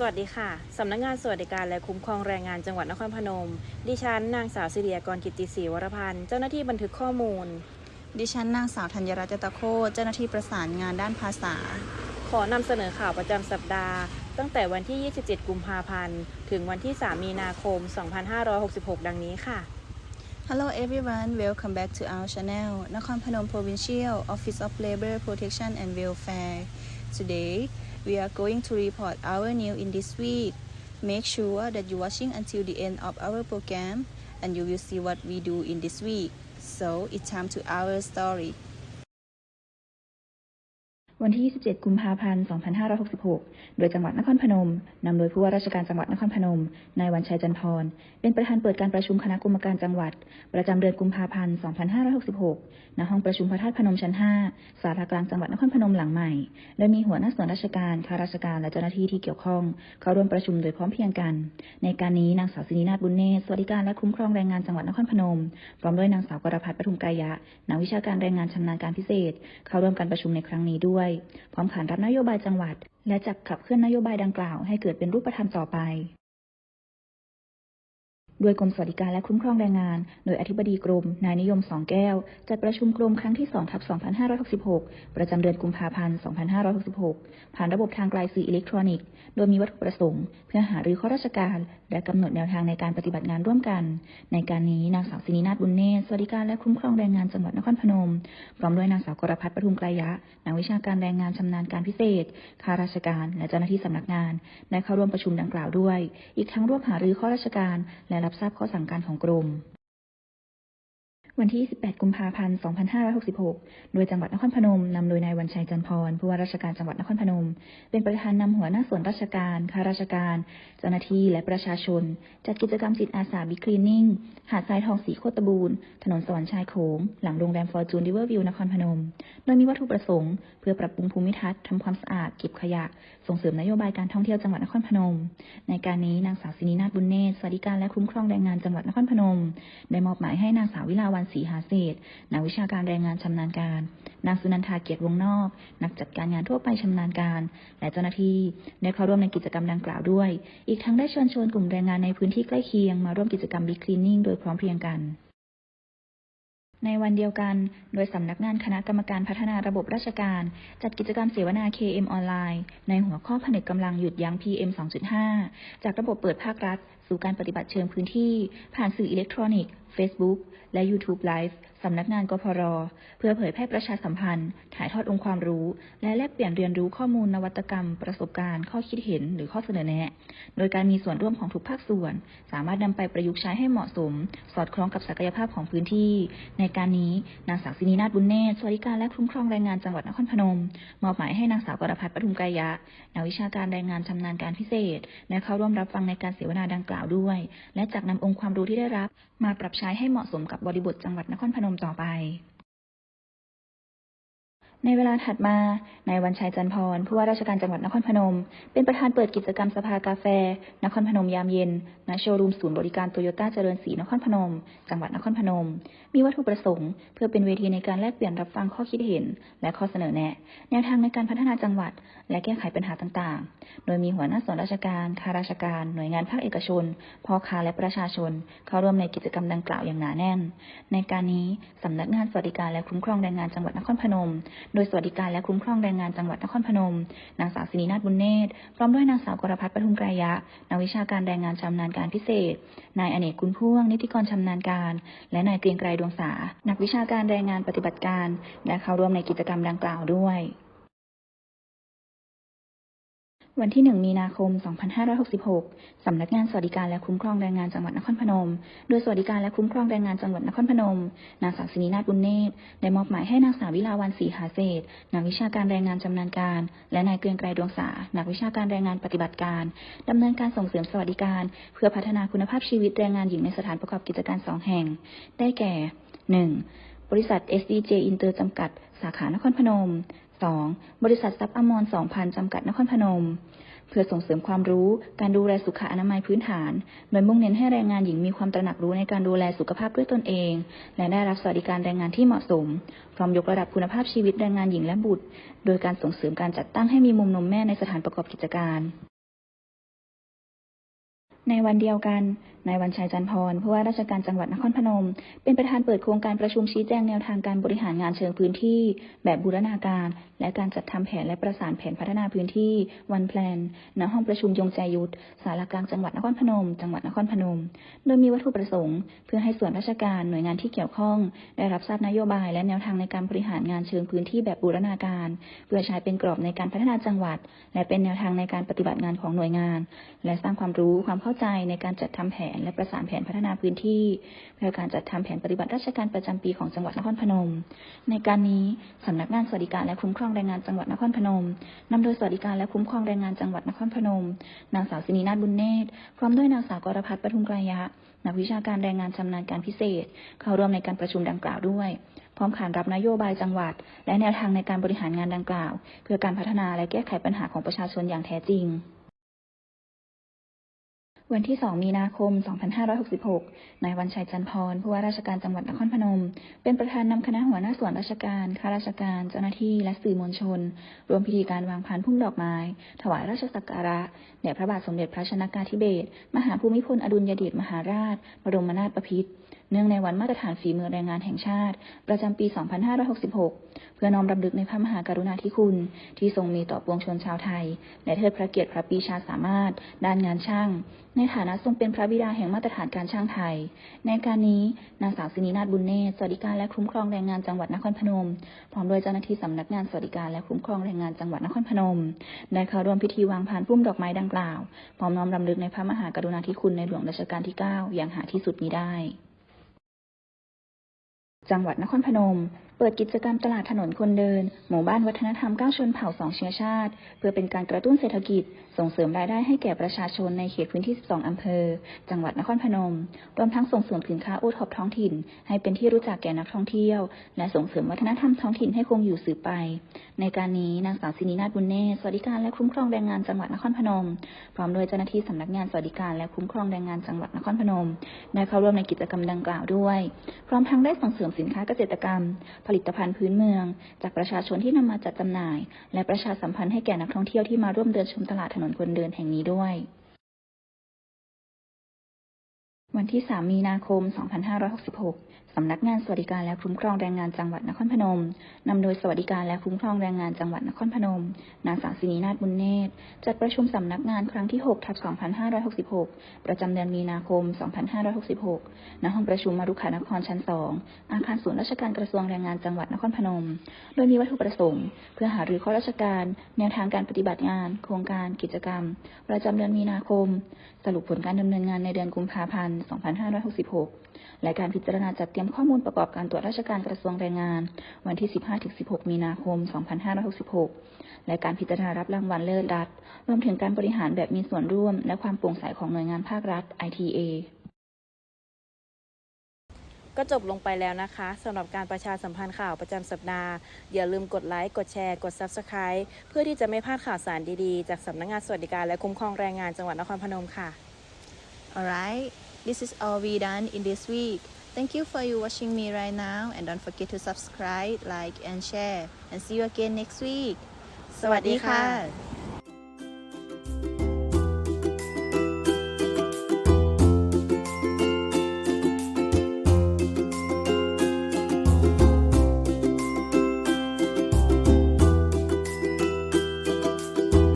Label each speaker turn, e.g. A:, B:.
A: สวัสดีค่ะ สำนักงานสวัสดิการและคุ้มครองแรงงานจังหวัดนครพนม ดิฉันนางสาวสิริยากรกิตติศรีวรพันธ์ เจ้าหน้าที่บันทึกข้อมูล
B: ดิฉันนางสาวธัญรัตน์จตโคตรเจ้าหน้าที่ประสานงานด้านภาษา
A: ขอนำเสนอข่าวประจำสัปดาห์ ตั้งแต่วันที่ 27 กุมภาพันธ์ ถึงวันที่ 3 มีนาคม 2566 ดังนี้ค่ะ
B: Hello everyone welcome back to our channel นครพนม Provincial Office of Labor Protection and Welfare Today we are going to report our news in this week. Make sure that you're watching until the end of our program and you will see what we do in this week. So it's time to our story
C: วันที่ 27 กุมภาพันธ์ 2566 โดยจังหวัดนครพนม นำโดยผู้ว่าราชการจังหวัดนครพนม นายวันชัยจันทร์พรเป็นประธานเปิดการประชุมคณะกรรมการจังหวัด ประจำเดือนกุมภาพันธ์ 2566 ณ ห้องประชุมพระธาตุพนมชั้น 5 สารากลางจังหวัดนครพนมหลังใหม่ โดยมีหัวหน้าส่วนราชการ ข้าราชการ และเจ้าหน้าที่ที่เกี่ยวข้อง เข้าร่วมประชุมโดยพร้อมเพียงกัน ในการนี้นางสาวสินีนาถบุญเนศสวัสดิการและคุ้มครองแรงงานจังหวัดนครพนม พร้อมด้วยนางสาวกรพัฒน์ปทุมกายะ นักวิชาการแรงงานชำนาญการพิเศษ เข้าร่วมการประชุมในครั้งนี้ด้วยพร้อมขานรับนโยบายจังหวัด และจับขับเคลื่อนนโยบายดังกล่าวให้เกิดเป็นรูปธรรมต่อไป โดยกรมสวัสดิการและคุ้มครองแรงงาน โดยอธิบดีกรม นายนิยมสองแก้ว จัดประชุมกรมครั้งที่2ทับ2566 ประจำเดือนกุมภาพันธ์ 2566 ผ่านระบบทางไกลสื่ออิเล็กทรอนิกส์ โดยมีวัตถุประสงค์ เพื่อหารือข้อราชการ และกำหนดแนวทางในการปฏิบัติงานร่วมกัน ในการนี้นางสาวสินีนาถบุญเนศสวัสดิการและคุ้มครองแรงงานจังหวัดนครพนม พร้อมด้วยนางสาวกรพัฒน์ปทุมไกรยะ นักวิชาการแรงงานชำนาญการพิเศษ ข้าราชการ และเจ้าหน้าที่สำนักงาน ได้เข้าร่วมประชุมดังกล่าวด้วย อีกทั้งร่วมหารือข้อราชการ และรับทราบข้อสั่งการของกรม วันที่ 18 กุมภาพันธ์ 2566 โดยจังหวัดนครพนมนำโดยนายวันชัยจันพรผู้ว่าราชการจังหวัดนครพนม เป็นประธานนำหัวหน้าส่วนราชการ ข้าราชการ เจ้าหน้าที่และประชาชน จัดกิจกรรมจิตอาสาบิ๊กคลีนนิ่ง หาดทรายทองสีโคตบูรณ์ถนนสวรรค์ชายโขง หลังโรงแรมฟอร์จูนริเวอร์วิวนครพนม โดยมีวัตถุประสงค์เพื่อปรับปรุงภูมิทัศน์ทำความสะอาดเก็บขยะ ส่งเสริมนโยบายการท่องเที่ยวจังหวัดนครพนม ในการนี้นางสาวสินีนาถบุญเนศสวัสดิการและคุ้มครองแรงงานจังหวัดนครพนม ได้มอบหมายให้นางสาววิลาวันศรีหาเศษนักวิชาการแรงงานชำนาญการ นางสุนันทาเกียรติวงนอก นักจัดการงานทั่วไปชำนาญการ และเจ้าหน้าที่ได้เข้าร่วมในกิจกรรมดังกล่าวด้วย อีกทั้งได้เชิญชวนกลุ่มแรงงานในพื้นที่ใกล้เคียงมาร่วมกิจกรรมบิ๊กคลีนนิ่งโดยพร้อมเพรียงกัน ในวันเดียวกัน โดยสำนักงานคณะกรรมการพัฒนาระบบราชการ จัดกิจกรรมเสวนา KM ออนไลน์ ในหัวข้อผนึกกำลังหยุดยั้ง PM 2.5 จากระบบเปิดภาครัฐ สู่การปฏิบัติเชิงพื้นที่ ผ่านสื่ออิเล็กทรอนิกส์ Facebook และ YouTube Live สำนักงานกพร เพื่อเผยแพร่ประชาสัมพันธ์ ถ่ายทอดองค์ความรู้ และแลกเปลี่ยนเรียนรู้ข้อมูลนวัตกรรม ประสบการณ์ ข้อคิดเห็น หรือข้อเสนอแนะ โดยการมีส่วนร่วมของทุกภาคส่วน สามารถนำไปประยุกต์ใช้ให้เหมาะสม สอดคล้องกับศักยภาพของพื้นที่ ในการนี้นางสาวสินีนาถบุญเนศสวัสดิการและคุ้มครองแรงงานจังหวัดนครพนม มอบหมายให้นางสาวกรพัฒน์ปทุมกายะนักวิชาการแรงงานชำนาญการพิเศษและเข้าร่วมรับฟังในการเสวนาดังกล่าวด้วย และจากนำองค์ความรู้ที่ได้รับมาปรับใช้ให้เหมาะสมกับบริบทจังหวัดนครพนมต่อไป ในเวลาถัดมา นายวันชัยจันพร ผู้ว่าราชการจังหวัดนครพนม เป็นประธานเปิดกิจกรรมสภากาแฟ นครพนมยามเย็น ณ โชว์รูมศูนย์บริการโตโยต้าเจริญศรีนครพนม จังหวัดนครพนม มีวัตถุประสงค์ เพื่อเป็นเวทีในการแลกเปลี่ยนรับฟังข้อคิดเห็น และข้อเสนอแนะ แนวทางในการพัฒนาจังหวัด และแก้ไขปัญหาต่างๆ โดยมีหัวหน้าส่วนราชการ ข้าราชการ หน่วยงานภาคเอกชน พ่อค้าและประชาชน เข้าร่วมในกิจกรรมดังกล่าวอย่างหนาแน่น ในการนี้สำนักงานสวัสดิการและคุ้มครองแรงงานจังหวัดนครพนมโดยสวัสดิการและคุ้มครองแรงงานจังหวัดนครพนม นางสาวสินีนาถบุญเนตร พร้อมด้วยนางสาวกรพัฒน์ปทุมไกรยะ นักวิชาการแรงงานชำนาญการพิเศษ นายอเนกคุณพ่วง นิติกรชำนาญการ และนายเกรียงไกรดวงสา นักวิชาการแรงงานปฏิบัติการ และเข้าร่วมในกิจกรรมดังกล่าวด้วย วันที่ 1 มีนาคม 2566 สำนักงานสวัสดิการและคุ้มครองแรงงานจังหวัดนครพนม โดยสวัสดิการและคุ้มครองแรงงานจังหวัดนครพนม นางสาวสินีนาถบุญเนตรได้มอบหมายให้นางสาววิลาวันศรีหาเศษนักวิชาการแรงงานชำนาญการ และนายเกรียงไกรดวงสา นักวิชาการแรงงานปฏิบัติการ ดำเนินการส่งเสริมสวัสดิการ เพื่อพัฒนาคุณภาพชีวิตแรงงานหญิงในสถานประกอบกิจการสองแห่ง ได้แก่ 1. บริษัท SDJ Inter จำกัด สาขานครพนม 2. บริษัทซับอมร2,000 จำกัดนครพนม เพื่อส่งเสริมความรู้ การดูแลสุขอนามัยพื้นฐาน โดยมุ่งเน้นให้แรงงานหญิงมีความตระหนักรู้ในการดูแลสุขภาพด้วยตนเอง และได้รับสวัสดิการแรงงานที่เหมาะสม พร้อมยกระดับคุณภาพชีวิตแรงงานหญิงและบุตร โดยการส่งเสริมการจัดตั้งให้มีมุมนมแม่ในสถานประกอบกิจการ ในวันเดียวกัน นายวันชัยจันทร์พรผู้ว่าราชการจังหวัดนครพนม เป็นประธานเปิดโครงการประชุมชี้แจงแนวทางการบริหารงานเชิงพื้นที่ แบบบูรณาการ และการจัดทำแผนและประสานแผนพัฒนาพื้นที่วันแพลนณห้องประชุมยงใจยุทธสารกลางจังหวัดนครพนม จังหวัดนครพนม โดยมีวัตถุประสงค์ เพื่อให้ส่วนราชการหน่วยงานที่เกี่ยวข้อง ได้รับทราบนโยบายและแนวทางในการบริหารงานเชิงพื้นที่แบบบูรณาการ เพื่อใช้เป็นกรอบในการพัฒนาจังหวัด และเป็นแนวทางในการปฏิบัติงานของหน่วยงาน และสร้างความรู้ความเข้าใจในการจัดทำแผนและประสานแผนพัฒนาพื้นที่ เพื่อการจัดทำแผนปฏิบัติราชการประจำปีของจังหวัดนครพนม ในการนี้สำนักงานสวัสดิการและคุ้มครองแรงงานจังหวัดนครพนมนำโดยสวัสดิการและคุ้มครองแรงงานจังหวัดนครพนม นางสาวสินีนาถบุญเนตรพร้อมด้วยนางสาวกรพัฒน์ปทุมไกรยะนักวิชาการแรงงานชำนาญการพิเศษ เข้าร่วมในการประชุมดังกล่าวด้วย พร้อมขานรับนโยบายจังหวัด และแนวทางในการบริหารงานดังกล่าว เพื่อการพัฒนาและแก้ไขปัญหาของประชาชนอย่างแท้จริง วันที่ 2 มีนาคม 2566 นายวันชัยจันพร ผู้ว่าราชการจังหวัดนครพนม เป็นประธานนำคณะหัวหน้าส่วนราชการ ข้าราชการ เจ้าหน้าที่ และสื่อมวลชน รวมพิธีการวางพานพุ่มดอกไม้ ถวายราชสักการะ แด่พระบาทสมเด็จพระชนากาธิเบศร มหาภูมิพลอดุลยเดชมหาราช บรมนาถบพิตร เนื่องในวันมาตรฐานฝีมือแรงงานแห่งชาติ ประจำปี 2566 เพื่อน้อมรำลึกในพระมหากรุณาธิคุณ ที่ทรงมีต่อปวงชนชาวไทย และเทิดพระเกียรติพระปีชาสามารถ ด้านงานช่าง ในฐานะทรงเป็นพระบิดาแห่งมาตรฐานการช่างไทย ในการนี้นางสาวสินีนาถบุญเนตรสวัสดิการและคุ้มครองแรงงานจังหวัดนครพนม พร้อมด้วยเจ้าหน้าที่สำนักงานสวัสดิการและคุ้มครองแรงงานจังหวัดนครพนมได้เข้าร่วมพิธีวางพานพุ่มดอกไม้ดังกล่าว พร้อมน้อมรำลึกในพระมหากรุณาธิคุณในหลวงรัชกาลที่ 9 อย่างหาที่สุดมิได้ จังหวัดนครพนม เปิดกิจกรรมตลาดถนนคนเดิน หมู่บ้านวัฒนธรรมก้าวชนเผ่าสองเชื้อชาติ เพื่อเป็นการกระตุ้นเศรษฐกิจ ส่งเสริมรายได้ให้แก่ประชาชนในเขตพื้นที่ 12 อำเภอ จังหวัดนครพนม รวมทั้งส่งเสริมสินค้าโอท็อปท้องถิ่น ให้เป็นที่รู้จักแก่นักท่องเที่ยว และส่งเสริมวัฒนธรรมท้องถิ่นให้คงอยู่สืบไป ในการนี้นางสาวสินีนาถบุญเนตรสวัสดิการและคุ้มครองแรงงานจังหวัดนครพนม พร้อมด้วยเจ้าหน้าที่สำนักงานสวัสดิการและคุ้มครองแรงงานจังหวัดนครพนมได้เข้าร่วมในกิจกรรมดังกล่าวด้วย พร้อมทั้งได้ส่งเสริมสินค้าเกษตรกรรมผลิตภัณฑ์พื้นเมือง จากประชาชนที่นำมาจัดจำหน่าย และประชาสัมพันธ์ให้แก่นักท่องเที่ยวที่มาร่วมเดินชมตลาดถนนคนเดินแห่งนี้ด้วย วันที่ 3 มีนาคม 2566 สำนักงานสวัสดิการและคุ้มครองแรงงานจังหวัดนครพนม นำโดยสวัสดิการและคุ้มครองแรงงานจังหวัดนครพนม นางสาวสินีนาถบุญเนตร จัดประชุมสำนักงานครั้งที่ 6 ทับ 2566 ประจำเดือนมีนาคม 2566 ณ ห้องประชุมมารุขานครชั้น 2 อาคารศูนย์ราชการกระทรวงแรงงานจังหวัดนครพนม โดยมีวัตถุประสงค์ เพื่อหารือข้อราชการ แนวทางการปฏิบัติงาน โครงการ กิจกรรม ประจำเดือนมีนาคม สรุปผลการดำเนินงานในเดือนกุมภาพันธ์2566 และการพิจารณาจัดเตรียมข้อมูลประกอบการตรวจราชการกระทรวงแรงงาน วันที่ 15-16 มีนาคม 2566 และการพิจารณารับรางวัลเลิศรัฐ รวมถึงการบริหารแบบมีส่วนร่วม และความโปร่งใสของหน่วยงานภาครัฐ ITA
A: ก็จบลงไปแล้วนะคะสำหรับการประชาสัมพันธ์ข่าวประจำสัปดาห์ อย่าลืมกดไลค์ กดแชร์ กด Subscribe เพื่อที่จะไม่พลาดข่าวสารดีๆ จากสำนักงานสวัสดิการและคุ้มครองแรงงานจังหวัดนครพนมค่ะ
B: Alright, this is all we done in this week. Thank you for you watching me right now and don't forget to subscribe, like and share and see you again next week. สวัสดีค่ะ